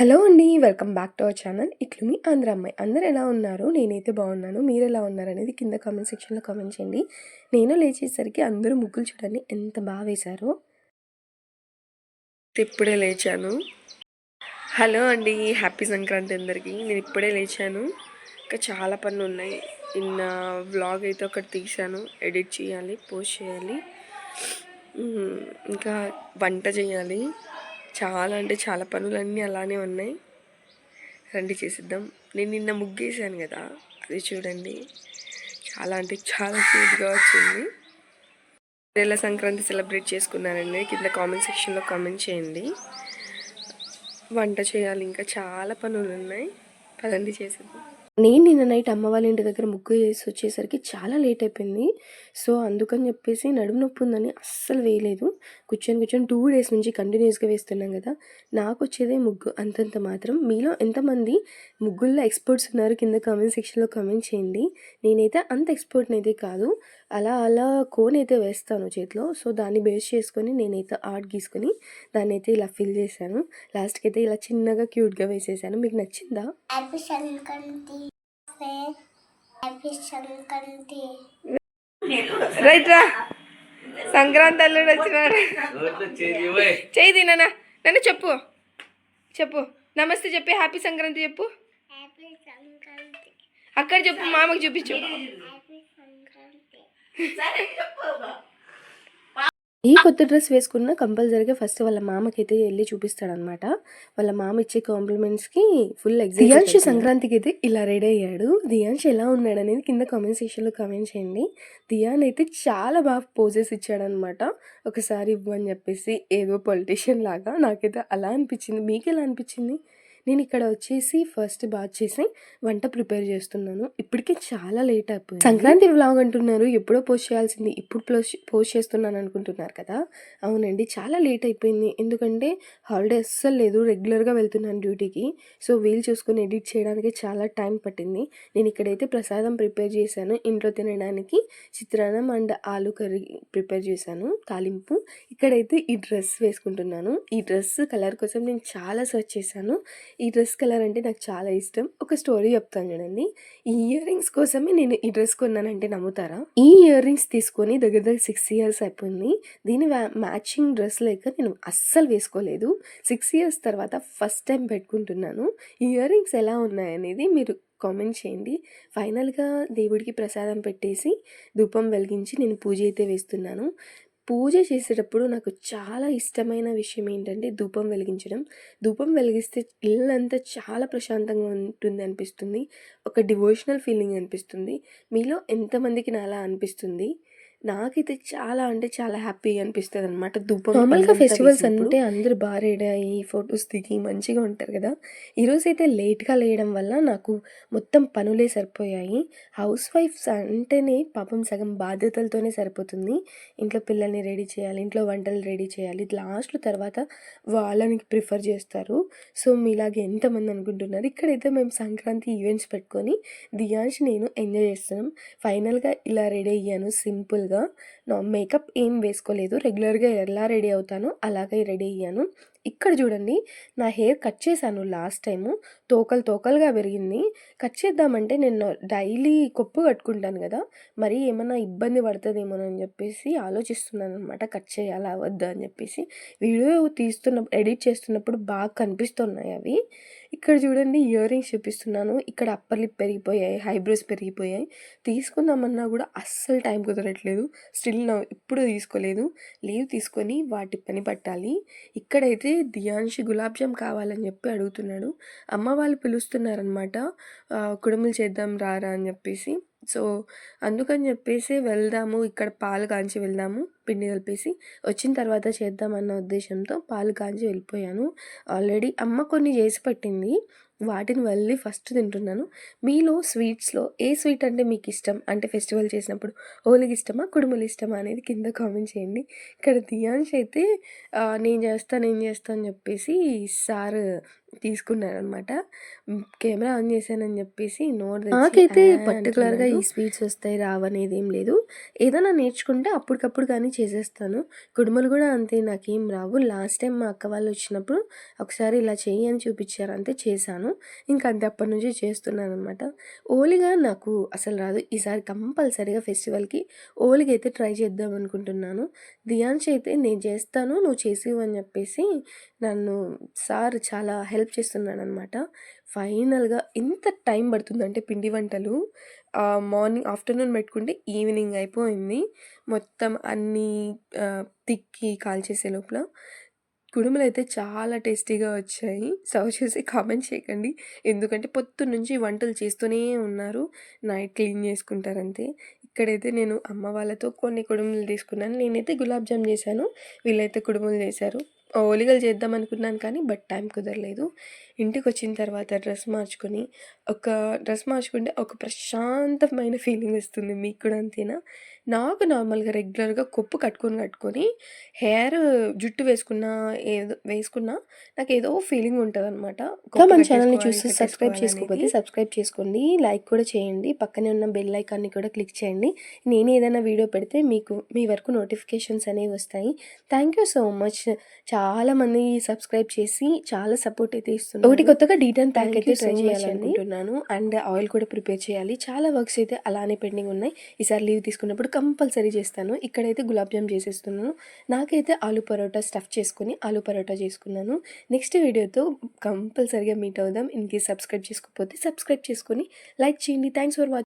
Hello అండి welcome back to our channel. ఇట్లు మీ ఆంధ్ర అమ్మాయి. అందరు ఎలా ఉన్నారు? నేనైతే బాగున్నాను. మీరు ఎలా ఉన్నారు అనేది కింద కామెంట్ సెక్షన్లో కామెంట్ చేయండి. నేను లేచేసరికి అందరూ ముగ్గులు చూడండి. ఎంత బాగా వేశారో. ఇప్పుడే లేచాను. హలో అండి హ్యాపీ సంక్రాంతి అందరికీ. నేను ఇప్పుడే లేచాను. ఇంకా చాలా పనులు ఉన్నాయి. నిన్న వ్లాగ్ అయితే ఒకటి తీశాను. ఎడిట్ చేయాలి పోస్ట్ చేయాలి. ఇంకా వంట చేయాలి. చాలా అంటే చాలా పనులన్నీ అలానే ఉన్నాయి. రండి చేసిద్దాం. నేను నిన్న ముగ్గేసాను కదా అది చూడండి. చాలా అంటే చాలా క్యూట్గా వచ్చింది. ఎలా సంక్రాంతి సెలబ్రేట్ చేసుకున్నారండి కింద కామెంట్ సెక్షన్లో కామెంట్ చేయండి. వంట చేయాలి ఇంకా చాలా పనులు ఉన్నాయి. పదండి చేసేద్దాం. నేను నిన్న నైట్ అమ్మ వాళ్ళ ఇంటి దగ్గర ముగ్గు వేసి వచ్చేసరికి చాలా లేట్ అయిపోయింది. సో అందుకని చెప్పేసి నడుము నొప్పి ఉందని అస్సలు వేయలేదు. కూర్చొని కూర్చొని టూ డేస్ నుంచి కంటిన్యూస్గా వేస్తున్నాం కదా. నాకు వచ్చేదే ముగ్గు అంతంత మాత్రం. మీలో ఎంతమంది ముగ్గుల్లో ఎక్స్పర్ట్స్ ఉన్నారు కింద కామెంట్ సెక్షన్లో కామెంట్ చేయండి. నేనైతే అంత ఎక్స్పర్ట్ని అయితే కాదు. అలా అలా కోన్ అయితే వేస్తాను చేతిలో. సో దాన్ని బేస్ చేసుకొని నేనైతే ఆర్ట్ గీసుకొని దాన్ని అయితే ఇలా ఫిల్ చేశాను. లాస్ట్కి అయితే ఇలా చిన్నగా క్యూట్గా వేసేసాను. మీకు నచ్చిందా? రైట్ రా. సంక్రాంతి అల్లుడు వచ్చినాడు. చేరిపోయి చేయి తిననా నన్ను. చెప్పు. చెప్పు. నమస్తే చెప్పి హ్యాపీ సంక్రాంతి చెప్పు. అక్కడ చెప్పు మామకు చూపించు. ఈ కొత్త డ్రెస్ వేసుకున్న కంపల్సరీగా ఫస్ట్ వాళ్ళ మామకైతే వెళ్ళి చూపిస్తాడనమాట. వాళ్ళ మామ ఇచ్చే కాంప్లిమెంట్స్కి ఫుల్ దియాంష్ సంక్రాంతికి అయితే ఇలా రెడీ అయ్యాడు. దియాంష్ ఎలా ఉన్నాడు అనేది కింద కామెంట్ సెక్షన్లో కామెంట్ చేయండి. దియాన్ అయితే చాలా బాగా పోజెస్ ఇచ్చాడనమాట. ఒకసారి ఇవ్వు అని చెప్పేసి ఏదో పొలిటీషియన్ లాగా. నాకైతే అలా అనిపించింది. మీకు ఎలా అనిపించింది? నేను ఇక్కడ వచ్చేసి ఫస్ట్ బాత్ చేసి వంట ప్రిపేర్ చేస్తున్నాను. ఇప్పటికే చాలా లేట్ అయిపోయింది. సంక్రాంతి వ్లాగ్ అంటున్నారు ఎప్పుడో పోస్ట్ చేయాల్సింది ఇప్పుడు పోస్ట్ పోస్ట్ చేస్తున్నాను అనుకుంటున్నారు కదా? అవునండి చాలా లేట్ అయిపోయింది. ఎందుకంటే హాలిడే అస్సలు లేదు రెగ్యులర్గా వెళ్తున్నాను డ్యూటీకి సో వీలు చూసుకొని ఎడిట్ చేయడానికి చాలా టైం పట్టింది. నేను ఇక్కడైతే ప్రసాదం ప్రిపేర్ చేశాను ఇంట్లో తినడానికి చిత్రాన్నం అండ్ ఆలు కర్రీ ప్రిపేర్ చేశాను తాలింపు. ఇక్కడైతే ఈ డ్రెస్ వేసుకుంటున్నాను. ఈ డ్రెస్ కలర్ కోసం నేను చాలా సెర్చ్ చేశాను. ఈ డ్రెస్ కలర్ అంటే నాకు చాలా ఇష్టం. ఒక స్టోరీ చెప్తాను చూడండి. ఈ ఇయర్ రింగ్స్ కోసమే నేను ఈ డ్రెస్ కొన్నానంటే నమ్ముతారా? ఈ ఇయర్ రింగ్స్ తీసుకొని దగ్గర దగ్గర సిక్స్ ఇయర్స్ అయిపోయింది. దీని మ్యాచింగ్ డ్రెస్ లేక నేను అస్సలు వేసుకోలేదు. సిక్స్ ఇయర్స్ తర్వాత ఫస్ట్ టైం పెట్టుకుంటున్నాను. ఈ ఇయర్ రింగ్స్ ఎలా ఉన్నాయనేది మీరు కామెంట్ చేయండి. ఫైనల్గా దేవుడికి ప్రసాదం పెట్టేసి ధూపం వెలిగించి నేను పూజ అయితే వేస్తున్నాను. పూజ చేసేటప్పుడు నాకు చాలా ఇష్టమైన విషయం ఏంటంటే ధూపం వెలిగించడం. ధూపం వెలిగిస్తే ఇల్లంతా చాలా ప్రశాంతంగా ఉంటుంది అనిపిస్తుంది. ఒక డివోషనల్ ఫీలింగ్ అనిపిస్తుంది. మీలో ఎంతమందికి నా అలా అనిపిస్తుంది? నాకైతే చాలా అంటే చాలా హ్యాపీ అనిపిస్తుంది అనమాట ధూపం నార్మల్గా ఫెస్టివల్స్ అంటే అందరూ బాగా రెడీ అయ్యి ఫొటోస్ దిగి మంచిగా ఉంటారు కదా. ఈరోజు అయితే లేట్గా లేయడం వల్ల నాకు మొత్తం పనులే సరిపోయాయి. హౌస్ వైఫ్స్ అంటేనే పాపం సగం బాధ్యతలతోనే సరిపోతుంది. ఇంట్లో పిల్లల్ని రెడీ చేయాలి ఇంట్లో వంటలు రెడీ చేయాలి. లాస్ట్లో తర్వాత వాళ్ళని ప్రిఫర్ చేస్తారు. సో మీలాగే ఎంతమంది అనుకుంటున్నారు? ఇక్కడైతే మేము సంక్రాంతి ఈవెంట్స్ పెట్టుకొని దియాంష్ నేను ఎంజాయ్ చేస్తున్నాం. ఫైనల్గా ఇలా రెడీ అయ్యాను. సింపుల్గా. నా మేకప్ ఏం వేసుకోలేదు. రెగ్యులర్గా ఎలా రెడీ అవుతానో అలాగే రెడీ అయ్యాను. ఇక్కడ చూడండి నా హెయిర్ కట్ చేశాను లాస్ట్ టైము. తోకలు తోకలుగా పెరిగింది. కట్ చేద్దామంటే నేను డైలీ కొప్పు కట్టుకుంటాను కదా మరి ఏమైనా ఇబ్బంది పడుతుందేమోనని చెప్పేసి ఆలోచిస్తున్నాను అనమాట కట్ చేయాలా వద్దా అని చెప్పేసి. వీడియో తీస్తున్నప్పుడు ఎడిట్ చేస్తున్నప్పుడు బాగా కనిపిస్తున్నాయి అవి. ఇక్కడ చూడండి ఇయర్ రింగ్స్ చూపిస్తున్నాను. ఇక్కడ అప్పర్ లిప్ పెరిగిపోయాయి హైబ్రోస్ పెరిగిపోయాయి. తీసుకుందామన్నా కూడా అస్సలు టైం కుదరట్లేదు. స్టిల్ నా ఇప్పుడు తీసుకోలేదు. లీవ్ తీసుకొని వాటి పని పట్టాలి. ఇక్కడైతే దియాన్షి గులాబ్ జామ్ కావాలని చెప్పి అడుగుతున్నాడు. అమ్మ వాళ్ళు పిలుస్తున్నారనమాట కుడుములు చేద్దాం రారా అని చెప్పేసి. సో అందుకని చెప్పేసి వెళ్దాము. ఇక్కడ పాలు కాంచి వెళ్దాము. పిండి కలిపేసి వచ్చిన తర్వాత చేద్దామన్న ఉద్దేశంతో పాలు కాంచి వెళ్ళిపోయాను. ఆల్రెడీ అమ్మ కొన్ని చేసి పెట్టింది. వాటిని వెళ్ళి ఫస్ట్ తింటున్నాను. మీలో స్వీట్స్లో ఏ స్వీట్ అంటే మీకు ఇష్టం? అంటే ఫెస్టివల్ చేసినప్పుడు హోలీకి ఇష్టమా? కుడుములు ఇష్టమా? అనేది కింద కామెంట్ చేయండి. ఇక్కడ దియాంష్ అయితే నేను చేస్తా నేను చేస్తా అని చెప్పేసి సార్ తీసుకున్నాడు అనమాట కెమెరా ఆన్ చేశానని చెప్పేసి నోట్ నాకైతే పర్టికులర్గా ఈ స్వీట్స్ వస్తాయి రావనేది ఏం లేదు. ఏదైనా నేర్చుకుంటే అప్పటికప్పుడు కానీ చేసేస్తాను. కుడుములు గూడా అంతే నాకేం రావు. లాస్ట్ టైమ్ మా అక్క వాళ్ళు వచ్చినప్పుడు ఒకసారి ఇలా చెయ్యి అని చూపిచ్చారు అంతే చేశాను. ఇంక అంతే చేస్తున్నాను అనమాట ఓలిగా నాకు అసలు రాదు. ఈసారి కంపల్సరీగా ఫెస్టివల్‌కి ఓలిగా అయితే ట్రై చేద్దాం అనుకుంటున్నాను. దియాన్ష్ అయితే నేను చేస్తాను నువ్వు చేసివ్వు అని చెప్పేసి నన్ను సార్ చాలా హెల్ప్ చేస్తున్నాడనమాట. ఫైనల్‌గా ఎంత టైం పడుతుందంటే పిండి వంటలు మార్నింగ్ ఆఫ్టర్‌నూన్ పెట్టుకుంటే ఈవినింగ్ అయిపోయింది. మొత్తం అన్నీ తిక్కి కాల్చేసే లోపల. కుడుములైతే చాలా టేస్టీగా వచ్చాయి. సర్వ్ చేసి కామెంట్ చేయకండి. ఎందుకంటే పొద్దున్నుంచి వంటలు చేస్తూనే ఉన్నారు. నైట్ క్లీన్ చేసుకుంటారంతే. ఇక్కడైతే నేను అమ్మ వాళ్ళతో కొన్ని కుడుములు తీసుకున్నాను. నేనైతే గులాబ్ జామ్ చేశాను. వీళ్ళైతే కుడుములు చేశారు. ఓలిగలు చేద్దాం అనుకున్నాను కానీ బట్ టైం కుదరలేదు. ఇంటికి వచ్చిన తర్వాత డ్రెస్ మార్చుకొని ఒక డ్రెస్ మార్చుకుంటే ఒక ప్రశాంతమైన ఫీలింగ్ వస్తుంది. మీకు కూడా అంతేనా? నాకు నార్మల్‌గా రెగ్యులర్‌గా కొప్పు కట్టుకొని కట్టుకొని హెయిర్ జుట్టు వేసుకున్నా ఏదో వేసుకున్నా నాకేదో ఫీలింగ్ ఉంటదనమాట. ఇంకా కొప్పు మన ఛానల్‌ని చూసి సబ్స్క్రైబ్ చేసుకోకపోతే. సబ్స్క్రైబ్ చేసుకోండి. లైక్ కూడా చేయండి. పక్కనే ఉన్న బెల్ ఐకాన్‌ని కూడా క్లిక్ చేయండి. నేను ఏదైనా వీడియో పెడితే మీకు మీ వరకు నోటిఫికేషన్స్ అనేవి వస్తాయి. Thank you so much. చాలామంది సబ్స్క్రైబ్ చేసి చాలా సపోర్ట్ అయితే ఇస్తున్నారు. ఒకటి కొత్తగా డీటెయిల్ ప్యాక్ థ్యాంక్ అయితే ట్రై. చేయాలనుకుంటున్నాను. అండ్ ఆయిల్ కూడా ప్రిపేర్ చేయాలి. చాలా వర్క్స్ అయితే అలానే పెండింగ్ ఉన్నాయి. ఈసారి లీవ్ తీసుకున్నప్పుడు కంపల్సరీ చేస్తాను. ఇక్కడైతే గులాబ్ జామ్ చేసేస్తున్నాను. నాకైతే ఆలూ పరోటా స్టఫ్ చేసుకుని ఆలూ పరోటా చేసుకున్నాను. నెక్స్ట్ వీడియోతో కంపల్సరీగా మీట్ అవుదాం. ఇన్‌కేస్ సబ్స్క్రైబ్ చేసుకోకపోతే సబ్స్క్రైబ్ చేసుకొని లైక్ చేయండి. Thanks for watching.